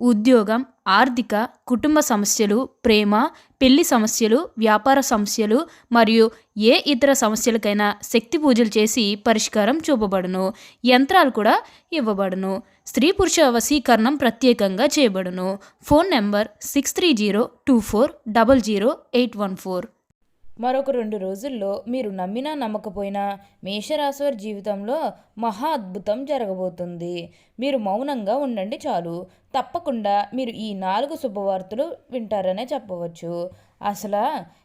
ఉద్యోగం ఆర్థిక కుటుంబ సమస్యలు ప్రేమ పెళ్ళి సమస్యలు వ్యాపార సమస్యలు మరియు ఏ ఇతర సమస్యలకైనా శక్తి పూజలు చేసి పరిష్కారం చూపబడును. యంత్రాలు కూడా ఇవ్వబడును. స్త్రీ పురుష వశీకరణం ప్రత్యేకంగా చేయబడును. Phone number six three zero two four double zero eight one four. మరొక రెండు రోజుల్లో మీరు నమ్మినా నమ్మకపోయినా మేషరాశివారి జీవితంలో మహా అద్భుతం జరగబోతుంది. మీరు మౌనంగా ఉండండి చాలు. తప్పకుండా మీరు ఈ నాలుగు శుభవార్తలు వింటారనే చెప్పవచ్చు. అసలు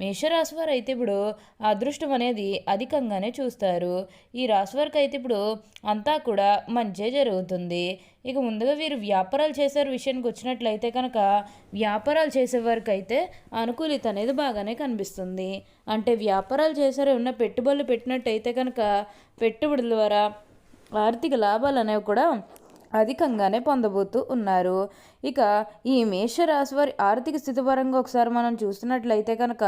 మేషరాశి వారు అయితే ఇప్పుడు అదృష్టం అనేది అధికంగానే చూస్తారు. ఈ రాశి వారికి అయితే ఇప్పుడు అంతా కూడా మంచే జరుగుతుంది. ఇక ముందుగా వీరు వ్యాపారాలు చేసే విషయానికి వచ్చినట్లయితే కనుక వ్యాపారాలు చేసేవారికి అయితే అనుకూలిత అనేది బాగానే కనిపిస్తుంది. అంటే వ్యాపారాలు చేసే ఉన్న పెట్టుబడులు పెట్టినట్టయితే కనుక పెట్టుబడుల ద్వారా ఆర్థిక లాభాలు అనేవి కూడా అధికంగానే పొందబోతూ ఉన్నారు. ఇక ఈ మేషరాశి వారి ఆర్థిక స్థితి పరంగా ఒకసారి మనం చూస్తున్నట్లయితే కనుక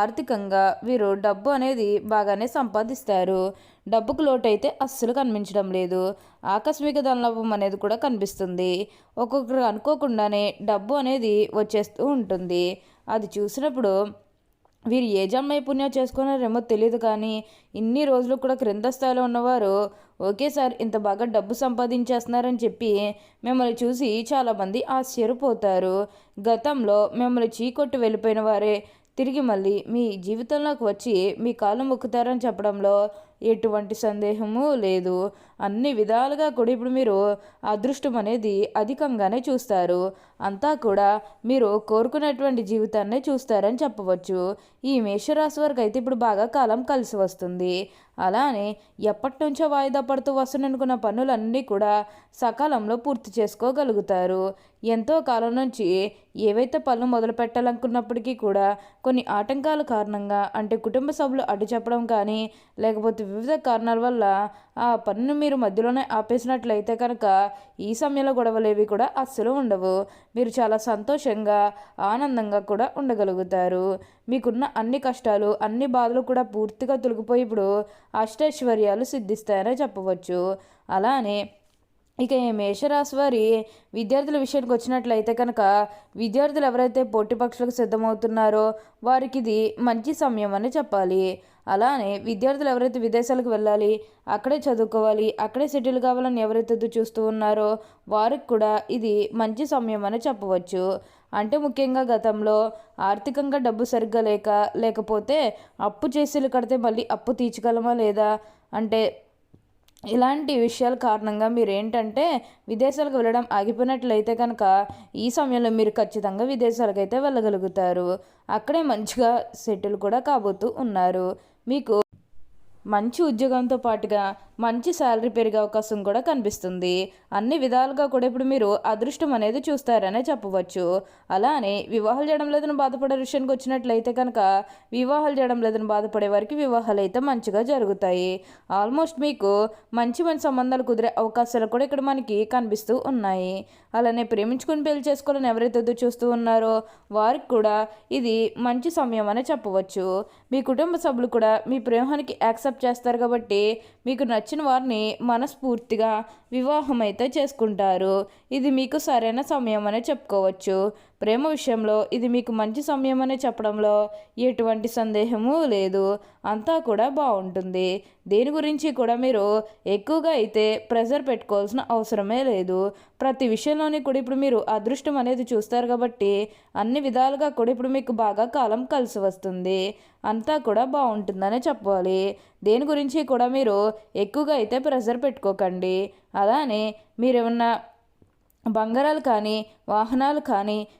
ఆర్థికంగా వీరు డబ్బు అనేది బాగానే సంపాదిస్తారు. డబ్బుకు లోటైతే అస్సలు కనిపించడం లేదు. ఆకస్మిక ధనలాభం అనేది కూడా కనిపిస్తుంది. ఒక్కొక్కరు అనుకోకుండానే డబ్బు అనేది వచ్చేస్తూ ఉంటుంది. అది చూసినప్పుడు వీరు ఏ జన్మై పుణ్యం చేసుకున్నారేమో తెలియదు కానీ ఇన్ని రోజులు కూడా క్రింద స్థాయిలో ఉన్నవారు ఒకేసారి ఇంత బాగా డబ్బు సంపాదించేస్తున్నారని చెప్పి మిమ్మల్ని చూసి చాలామంది ఆశ్చర్యపోతారు. గతంలో మిమ్మల్ని చీకొట్టి వెళ్ళిపోయిన వారే. తిరిగి మళ్ళీ మీ జీవితంలోకి వచ్చి మీ కాళ్ళు మొక్కుతారని చెప్పడంలో ఎటువంటి సందేహము లేదు. అన్ని విధాలుగా కూడా ఇప్పుడు మీరు అదృష్టం అనేది అధికంగానే చూస్తారు. అంతా కూడా మీరు కోరుకున్నటువంటి జీవితాన్నే చూస్తారని చెప్పవచ్చు. ఈ మేషరాశి వరకు అయితే ఇప్పుడు బాగా కాలం కలిసి వస్తుంది. అలానే ఎప్పటి నుంచో వాయిదా పడుతూ వస్తున్ననుకున్న పనులన్నీ కూడా సకాలంలో పూర్తి చేసుకోగలుగుతారు. ఎంతో కాలం నుంచి ఏవైతే పనులు మొదలు పెట్టాలనుకున్నప్పటికీ కూడా కొన్ని ఆటంకాల కారణంగా అంటే కుటుంబ సభ్యులు అడ్డు చెప్పడం కానీ లేకపోతే వివిధ కారణాల వల్ల ఆ పనిని మీరు మధ్యలోనే ఆపేసినట్లయితే కనుక ఈ సమయంలో గొడవలేవి కూడా అస్సలు ఉండవు. మీరు చాలా సంతోషంగా ఆనందంగా కూడా ఉండగలుగుతారు. మీకున్న అన్ని కష్టాలు అన్ని బాధలు కూడా పూర్తిగా తొలగిపోయి ఇప్పుడు అష్టైశ్వర్యాలు సిద్ధిస్తాయనే చెప్పవచ్చు. అలానే ఇక ఈ మేషరాశి వారి విద్యార్థుల విషయానికి వచ్చినట్లయితే కనుక విద్యార్థులు ఎవరైతే పోటీ పక్షులకు సిద్ధమవుతున్నారో వారికి ఇది మంచి సమయం అని చెప్పాలి. అలానే విద్యార్థులు ఎవరైతే విదేశాలకు వెళ్ళాలి అక్కడే చదువుకోవాలి అక్కడే సెటిల్ కావాలని ఎవరైతే చూస్తూ ఉన్నారో వారికి కూడా ఇది మంచి సమయం అని చెప్పవచ్చు. అంటే ముఖ్యంగా గతంలో ఆర్థికంగా డబ్బు సరిగ్గా లేక లేకపోతే అప్పు చేసేలు కడితే మళ్ళీ అప్పు తీర్చగలమా లేదా? అంటే ఇలాంటి విషయాల కారణంగా మీరు ఏంటంటే విదేశాలకు వెళ్ళడం ఆగిపోయినట్లయితే కనుక ఈ సమయంలో మీరు ఖచ్చితంగా విదేశాలకు అయితే వెళ్ళగలుగుతారు. అక్కడే మంచిగా సెటిల్ కూడా కాబోతూ ఉన్నారు. మీకు మంచి ఉద్యోగంతో పాటుగా మంచి శాలరీ పెరిగే అవకాశం కూడా కనిపిస్తుంది. అన్ని విధాలుగా కూడా ఇప్పుడు మీరు అదృష్టం అనేది చూస్తారనే చెప్పవచ్చు. అలానే వివాహాలు చేయడం లేదని బాధపడే విషయానికి వచ్చినట్లయితే కనుక వివాహాలు చేయడం లేదని బాధపడే వారికి వివాహాలు అయితే మంచిగా జరుగుతాయి. ఆల్మోస్ట్ మీకు మంచి మంచి సంబంధాలు కుదిరే అవకాశాలు కూడా ఇక్కడ మనకి కనిపిస్తూ ఉన్నాయి. అలానే ప్రేమించుకుని పెళ్ళి చేసుకోవాలని ఎవరైతే ఎదురు చూస్తూ ఉన్నారో వారికి కూడా ఇది మంచి సమయం అని చెప్పవచ్చు. మీ కుటుంబ సభ్యులు కూడా మీ ప్రేమానికి యాక్సెప్ట్ చేస్తారు కాబట్టి మీకు నచ్చిన వారిని మనస్ఫూర్తిగా వివాహం అయితే చేసుకుంటారు. ఇది మీకు సరైన సమయం అనే చెప్పుకోవచ్చు. ప్రేమ విషయంలో ఇది మీకు మంచి సమయం అనే చెప్పడంలో ఎటువంటి సందేహము లేదు. అంతా కూడా బాగుంటుంది. దేని గురించి కూడా మీరు ఎక్కువగా అయితే ప్రెజర్ పెట్టుకోవాల్సిన అవసరమే లేదు. ప్రతి విషయంలోని కూడా ఇప్పుడు మీరు అదృష్టం అనేది చూస్తారు కాబట్టి అన్ని విధాలుగా కూడా ఇప్పుడు మీకు బాగా కాలం కలిసి వస్తుంది. అంతా కూడా బాగుంటుందనే చెప్పాలి. దేని గురించి కూడా మీరు ఎక్కువగా అయితే ప్రెజర్ పెట్టుకోకండి. అలానే మీరేమన్నా బంగారాలు కానీ వాహనాలు కానీ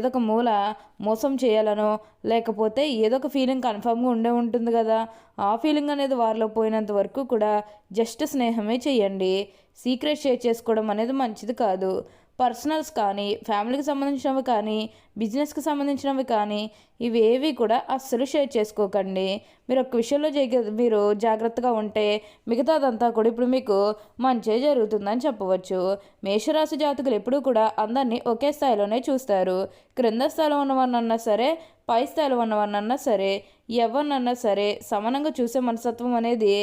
ఏదో ఒక మూల మోసం చేయాలనో లేకపోతే ఏదో ఒక ఫీలింగ్ కన్ఫామ్గా ఉండే ఉంటుంది కదా. ఆ ఫీలింగ్ అనేది వారిలో పోయినంత వరకు కూడా జస్ట్ స్నేహమే చేయండి. సీక్రెట్ షేర్ చేసుకోవడం అనేది మంచిది కాదు. పర్సనల్స్ కానీ ఫ్యామిలీకి సంబంధించినవి కానీ బిజినెస్కి సంబంధించినవి కానీ ఇవేవి కూడా అస్సలు షేర్ చేసుకోకండి. మీరు ఒక విషయంలో మీరు జాగ్రత్తగా ఉంటే మిగతాదంతా కూడా ఇప్పుడు మీకు మంచే జరుగుతుందని చెప్పవచ్చు. మేషరాశి జాతకులు ఎప్పుడూ కూడా అందరినీ ఒకే స్థాయిలోనే చూస్తారు. క్రింద స్థాయిలో ఉన్నవారినన్నా సరే పై స్థాయిలో ఉన్నవారినన్నా సరే ఎవరినన్నా సరే సమానంగా చూసే మనస్తత్వం అనేది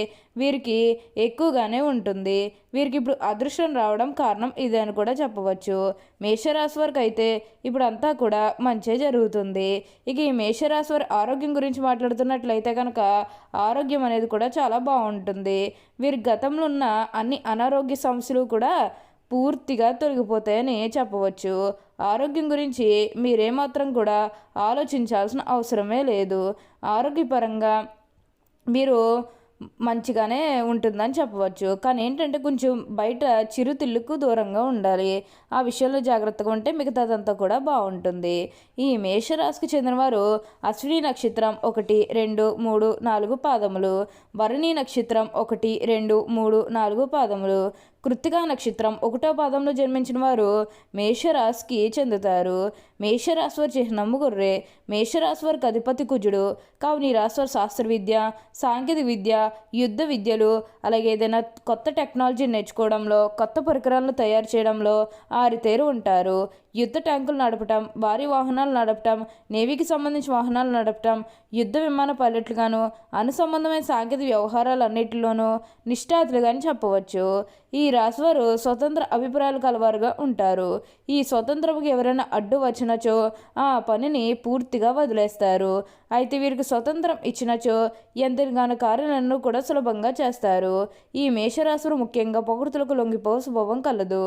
వీరికి ఎక్కువగానే ఉంటుంది. వీరికి ఇప్పుడు అదృష్టం రావడం కారణం ఇదే అని కూడా చెప్పవచ్చు. మేషరాశి వరకు అయితే ఇప్పుడు అంతా కూడా మంచే జరుగుతుంది. ఇక ఈ మేషరాశి వారి ఆరోగ్యం గురించి మాట్లాడుతున్నట్లయితే కనుక ఆరోగ్యం అనేది కూడా చాలా బాగుంటుంది. వీరి గతంలో ఉన్న అన్ని అనారోగ్య సమస్యలు కూడా పూర్తిగా తొలగిపోతాయని చెప్పవచ్చు. ఆరోగ్యం గురించి మీరేమాత్రం కూడా ఆలోచించాల్సిన అవసరమే లేదు. ఆరోగ్యపరంగా మీరు మంచిగానే ఉంటుందని చెప్పవచ్చు. కానీ ఏంటంటే కొంచెం బయట చిరుతిళ్ళుకు దూరంగా ఉండాలి. ఆ విషయంలో జాగ్రత్తగా ఉంటే మిగతాదంతా కూడా బాగుంటుంది. ఈ మేషరాశికి చెందినవారు అశ్విని నక్షత్రం ఒకటి రెండు మూడు నాలుగు పాదములు. భరణి నక్షత్రం ఒకటి రెండు మూడు నాలుగు పాదములు. కృత్తికా నక్షత్రం ఒకటో పాదంలో జన్మించిన వారు మేషరాశికి చెందుతారు. మేషరాశి వారి చిహ్నము గొర్రె మేషరాశి వారికి అధిపతి కుజుడు కావున ఈ రాశి వారి శాస్త్ర విద్య సాంకేతిక విద్య యుద్ధ విద్యలు అలాగే ఏదైనా కొత్త టెక్నాలజీ నేర్చుకోవడంలో కొత్త పరికరాలను తయారు చేయడంలో ఆరితేరు ఉంటారు. యుద్ధ ట్యాంకులు నడపటం భారీ వాహనాలు నడపటం నేవీకి సంబంధించిన వాహనాలు నడపటం యుద్ధ విమాన పైలట్లుగాను అనుసంబంధమైన సాంకేతిక వ్యవహారాలన్నిటిలోనూ నిష్ఠాతులుగాని చెప్పవచ్చు. ఈ రాశివారు స్వతంత్ర అభిప్రాయాలు కలవారుగా ఉంటారు. ఈ స్వతంత్రంకి ఎవరైనా అడ్డు వచ్చినచో ఆ పనిని పూర్తిగా వదిలేస్తారు. అయితే వీరికి స్వతంత్రం ఇచ్చినచో ఎంతగానో కార్యాలను కూడా సులభంగా చేస్తారు. ఈ మేషరాశులు ముఖ్యంగా పొగడుతులకు లొంగిపో స్వభావం కలదు.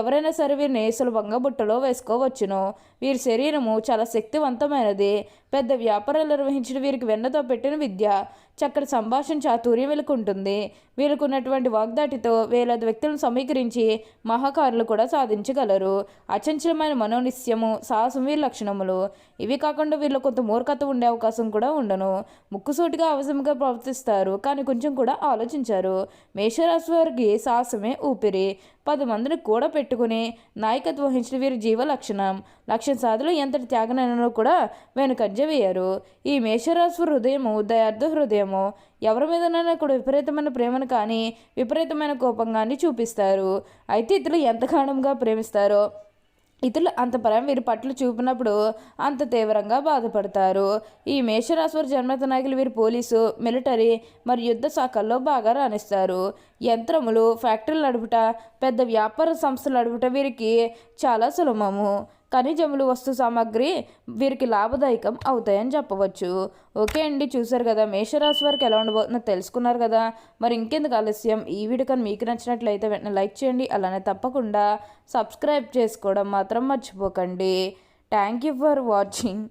ఎవరైనా సరే వీరిని సులభంగా బుట్టలో వేసుకోవచ్చును. వీరి శరీరము చాలా శక్తివంతమైనది. పెద్ద వ్యాపారాలు నిర్వహించిన వీరికి వెన్నతో పెట్టిన విద్య చక్కటి సంభాషణ చాతుర్యం వీళ్ళకుంటుంది. ఉంటుంది వీళ్ళకున్నటువంటి వాగ్దాటితో వేలాది వ్యక్తులను సమీకరించి మహాకారులు కూడా సాధించగలరు. అచంచలమైన మనోనిశ్యము సాహసం వీరి లక్షణములు. ఇవి కాకుండా వీళ్ళు కొంత మూర్ఖత ఉండే అవకాశం కూడా ఉండను. ముక్కుసూటిగా అవసరంగా ప్రవర్తిస్తారు కానీ కొంచెం కూడా ఆలోచించారు. మేషరాశి వారికి సాహసమే ఊపిరి. పది మందిని కూడా పెట్టుకుని నాయకత్వం వహించిన వీరి జీవ లక్షణం లక్ష్యం సాధన ఎంతటి త్యాగనైనా కూడా వెనుకంజ వేయరు ఈ మేషరాశి హృదయము దయార్థ హృదయము. ఎవరి మీదనైనా ఇక్కడ విపరీతమైన ప్రేమను కానీ విపరీతమైన కోపం కానీ చూపిస్తారు. అయితే ఇతరులు ఎంత ప్రేమిస్తారో ఇతరులు అంత పరం వీరి పట్ల చూపినప్పుడు అంత తీవ్రంగా బాధపడతారు. ఈ మేషరాశి జన్మత నాయకులు వీరి పోలీసు మిలిటరీ మరియు యుద్ధ శాఖల్లో బాగా రాణిస్తారు. యంత్రములు ఫ్యాక్టరీలు నడుపుట పెద్ద వ్యాపార సంస్థలు నడుపుట వీరికి చాలా సులభము. ఖనిజములు వస్తు సామాగ్రి వీరికి లాభదాయకం అవుతాయని చెప్పవచ్చు. ఓకే అండి చూసారు కదా మేషరాశి వారికి ఎలా ఉండబోతుందో తెలుసుకున్నారు కదా. మరి ఇంకెందుకు ఆలస్యం? ఈ వీడియో కానీ మీకు నచ్చినట్లయితే వెంటనే లైక్ చేయండి అలానే తప్పకుండా సబ్స్క్రైబ్ చేసుకోవడం మాత్రం మర్చిపోకండి. Thank you for watching.